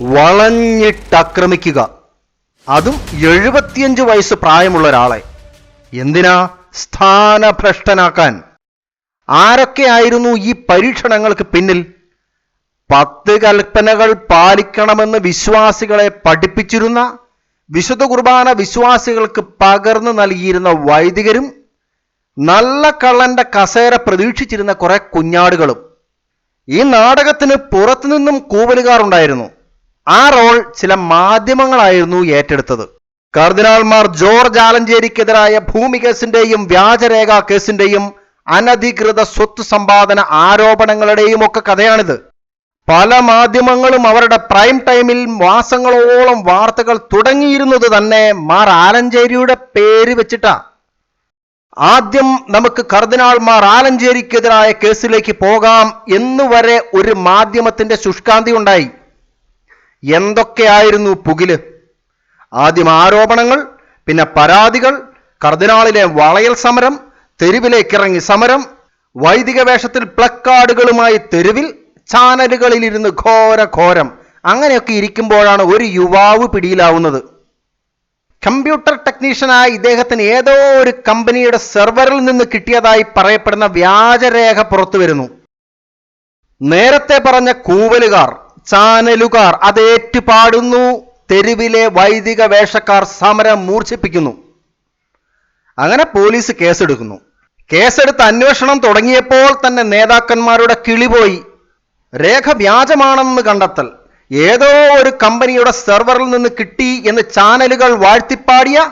വളഞ്ഞിട്ടാക്രമിക്കുക. അതും എഴുപത്തിയഞ്ച് വയസ്സ് പ്രായമുള്ള ഒരാളെ. എന്തിനാ സ്ഥാനഭ്രഷ്ടനാക്കാൻ? ആരൊക്കെയായിരുന്നു ഈ പരീക്ഷണങ്ങൾക്ക് പിന്നിൽ? പത്ത് കൽപ്പനകൾ പാലിക്കണമെന്ന് വിശ്വാസികളെ പഠിപ്പിച്ചിരുന്ന വിശുദ്ധ കുർബാന വിശ്വാസികൾക്ക് പകർന്നു നൽകിയിരുന്ന വൈദികരും നല്ല കള്ളന്റെ കസേര പ്രതീക്ഷിച്ചിരുന്ന കുറെ കുഞ്ഞാടുകളും. ഈ നാടകത്തിന് പുറത്തുനിന്നും കൂവലുകാറുണ്ടായിരുന്നു ആ റോൾ ചില മാധ്യമങ്ങളായിരുന്നു ഏറ്റെടുത്തത്. കർദിനാൾമാർ ജോർജ് ആലഞ്ചേരിക്കെതിരായ ഭൂമി കേസിന്റെയും വ്യാജരേഖ കേസിന്റെയും അനധികൃത സ്വത്ത് സമ്പാദന ആരോപണങ്ങളുടെയും ഒക്കെ കഥയാണിത്. പല മാധ്യമങ്ങളും അവരുടെ പ്രൈം ടൈമിൽ മാസങ്ങളോളം വാർത്തകൾ തുടങ്ങിയിരുന്നത് തന്നെ മാർ ആലഞ്ചേരിയുടെ പേര് വെച്ചിട്ടാ. ആദ്യം നമുക്ക് കർദിനാൾ മാർ ആലഞ്ചേരിക്കെതിരായ കേസിലേക്ക് പോകാം എന്നുവരെ ഒരു മാധ്യമത്തിന്റെ ശുഷ്കാന്തി ഉണ്ടായി. എന്തൊക്കെയായിരുന്നു പുകിൽ? ആദ്യം ആരോപണങ്ങൾ പിന്നെ പരാതികൾ കർദിനാളിലെ വളയൽ സമരം തെരുവിലേക്കിറങ്ങി സമരം വൈദിക വേഷത്തിൽ പ്ലക്കാർഡുകളുമായി തെരുവിൽ ചാനലുകളിലിരുന്ന് ഘോര ഘോരം. അങ്ങനെയൊക്കെ ഇരിക്കുമ്പോഴാണ് ഒരു യുവാവ് പിടിയിലാവുന്നത്. കമ്പ്യൂട്ടർ ടെക്നീഷ്യനായ ഇദ്ദേഹത്തിന് ഏതോ ഒരു കമ്പനിയുടെ സെർവറിൽ നിന്ന് കിട്ടിയതായി പറയപ്പെടുന്ന വ്യാജരേഖ പുറത്തു വരുന്നു നേരത്തെ പറഞ്ഞ കൂവലുകാർ ചാനലുകാർ അത് ഏറ്റുപാടുന്നു. തെരുവിലെ വൈദിക വേഷക്കാർ സമരം മൂർച്ഛിപ്പിക്കുന്നു. അങ്ങനെ പോലീസ് കേസെടുക്കുന്നു. കേസെടുത്ത് അന്വേഷണം തുടങ്ങിയപ്പോൾ തന്നെ നേതാക്കന്മാരുടെ കിളിപോയി രേഖ വ്യാജമാണെന്ന് കണ്ടെത്തൽ. ഏതോ ഒരു കമ്പനിയുടെ സെർവറിൽ നിന്ന് കിട്ടി എന്ന് ചാനലുകൾ വാഴ്ത്തിപ്പാടിയ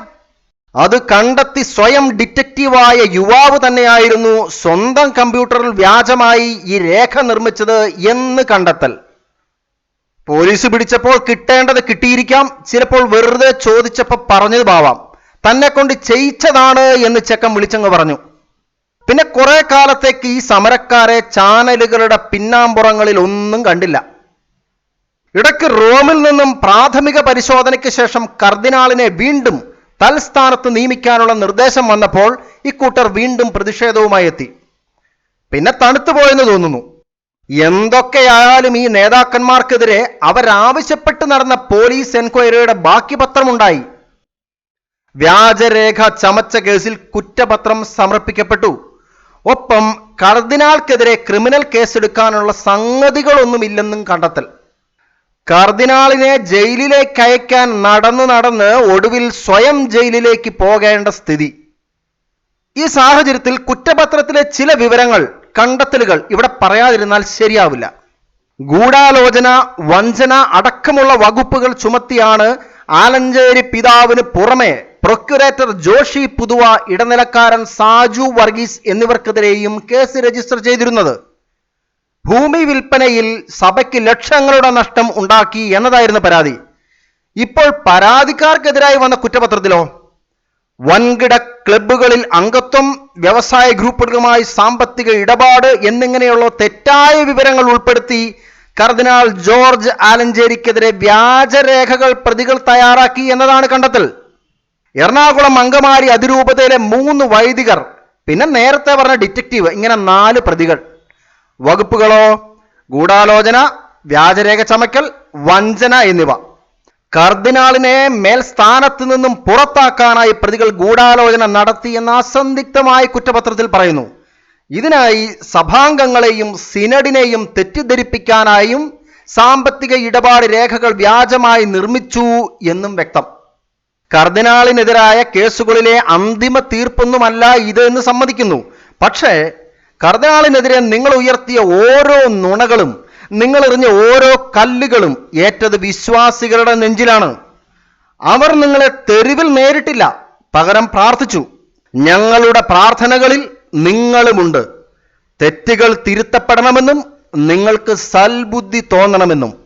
അത് കണ്ടെത്തി സ്വയം ഡിറ്റക്റ്റീവായ യുവാവ് തന്നെയായിരുന്നു സ്വന്തം കമ്പ്യൂട്ടറിൽ വ്യാജമായി ഈ രേഖ നിർമ്മിച്ചത് എന്ന് കണ്ടെത്തൽ. പോലീസ് പിടിച്ചപ്പോൾ കിട്ടേണ്ടത് കിട്ടിയിരിക്കാം. ചിലപ്പോൾ വെറുതെ ചോദിച്ചപ്പോൾ പറഞ്ഞത് ഭാവാം തന്നെ കൊണ്ട് ചെയ്യിച്ചതാണ് എന്ന് ചെക്കൻ വിളിച്ചങ്ങ് പറഞ്ഞു. പിന്നെ കുറെ കാലത്തേക്ക് ഈ സമരക്കാരെ ചാനലുകളുടെ പിന്നാമ്പുറങ്ങളിൽ ഒന്നും കണ്ടില്ല. ഇടയ്ക്ക് റോമിൽ നിന്നും പ്രാഥമിക പരിശോധനയ്ക്ക് ശേഷം കർദിനാളിനെ വീണ്ടും തൽസ്ഥാനത്ത് നിയമിക്കാനുള്ള നിർദ്ദേശം വന്നപ്പോൾ ഇക്കൂട്ടർ വീണ്ടും പ്രതിഷേധവുമായി എത്തി. പിന്നെ തണുത്തുപോയെന്ന് തോന്നുന്നു. എന്തൊക്കെയായാലും ഈ നേതാക്കന്മാർക്കെതിരെ അവരാവശ്യപ്പെട്ട് നടന്ന പോലീസ് എൻക്വയറിയുടെ ബാക്കി പത്രമുണ്ടായി വ്യാജരേഖ ചമച്ച കേസിൽ കുറ്റപത്രം സമർപ്പിക്കപ്പെട്ടു. ഒപ്പം കർദിനാൾക്കെതിരെ ക്രിമിനൽ കേസെടുക്കാനുള്ള സംഗതികളൊന്നുമില്ലെന്നും കണ്ടെത്തൽ. കർദിനാളിനെ ജയിലിലേക്ക് അയക്കാൻ നടന്നു നടന്ന് ഒടുവിൽ സ്വയം ജയിലിലേക്ക് പോകേണ്ട സ്ഥിതി. ഈ സാഹചര്യത്തിൽ കുറ്റപത്രത്തിലെ ചില വിവരങ്ങൾ കണ്ടെത്തലുകൾ ഇവിടെ പറയാതിരുന്നാൽ ശരിയാവില്ല. ഗൂഢാലോചന വഞ്ചന അടക്കമുള്ള വകുപ്പുകൾ ചുമത്തിയാണ് ആലഞ്ചേരി പിതാവിന് പുറമെ പ്രൊക്യുറേറ്റർ ജോഷി പുതുവ ഇടനിലക്കാരൻ സാജു വർഗീസ് എന്നിവർക്കെതിരെയും കേസ് രജിസ്റ്റർ ചെയ്തിരുന്നത്. ഭൂമി വിൽപ്പനയിൽ സഭയ്ക്ക് ലക്ഷങ്ങളുടെ നഷ്ടം ഉണ്ടാക്കി എന്നതായിരുന്നു പരാതി. ഇപ്പോൾ പരാതിക്കാർക്കെതിരായി വന്ന കുറ്റപത്രത്തിലോ? വൻകിട ക്ലബ്ബുകളിൽ അംഗത്വം വ്യവസായ ഗ്രൂപ്പുകളുമായി സാമ്പത്തിക ഇടപാട് എന്നിങ്ങനെയുള്ള തെറ്റായ വിവരങ്ങൾ ഉൾപ്പെടുത്തി കർദിനാൾ ജോർജ് ആലഞ്ചേരിക്കെതിരെ വ്യാജരേഖകൾ പ്രതികൾ തയ്യാറാക്കി എന്നതാണ് കണ്ടെത്തൽ. എറണാകുളം അങ്കമാരി അതിരൂപതയിലെ മൂന്ന് വൈദികർ പിന്നെ നേരത്തെ പറഞ്ഞ ഡിറ്റക്റ്റീവ് ഇങ്ങനെ നാല് പ്രതികൾ. വകുപ്പുകളോ ഗൂഢാലോചന വ്യാജരേഖ ചമക്കൽ വഞ്ചന എന്നിവ. കർദിനാളിനെ മേൽസ്ഥാനത്ത് നിന്നും പുറത്താക്കാനായി പ്രതികൾ ഗൂഢാലോചന നടത്തിയെന്ന് അസന്ദിഗ്ധമായ കുറ്റപത്രത്തിൽ പറയുന്നു. ഇതിനായി സഭാംഗങ്ങളെയും സിനഡിനെയും തെറ്റിദ്ധരിപ്പിക്കാനായും സാമ്പത്തിക ഇടപാട് രേഖകൾ വ്യാജമായി നിർമ്മിച്ചു എന്നും വ്യക്തം. കർദിനാളിനെതിരായ കേസുകളിലെ അന്തിമ തീർപ്പൊന്നുമല്ല ഇത് എന്ന് സമ്മതിക്കുന്നു. പക്ഷേ കർദിനാളിനെതിരെ നിങ്ങൾ ഉയർത്തിയ ഓരോ നുണകളും നിങ്ങൾ എറിഞ്ഞ ഓരോ കല്ലുകളും ഏറ്റത് വിശ്വാസികളുടെ നെഞ്ചിലാണ്. അവർ നിങ്ങളെ തെരുവിൽ നേരിട്ടില്ല പകരം പ്രാർത്ഥിച്ചു. ഞങ്ങളുടെ പ്രാർത്ഥനകളിൽ നിങ്ങളുമുണ്ട്. തെറ്റുകൾ തിരുത്തപ്പെടണമെന്നും നിങ്ങൾക്ക് സൽബുദ്ധി തോന്നണമെന്നും.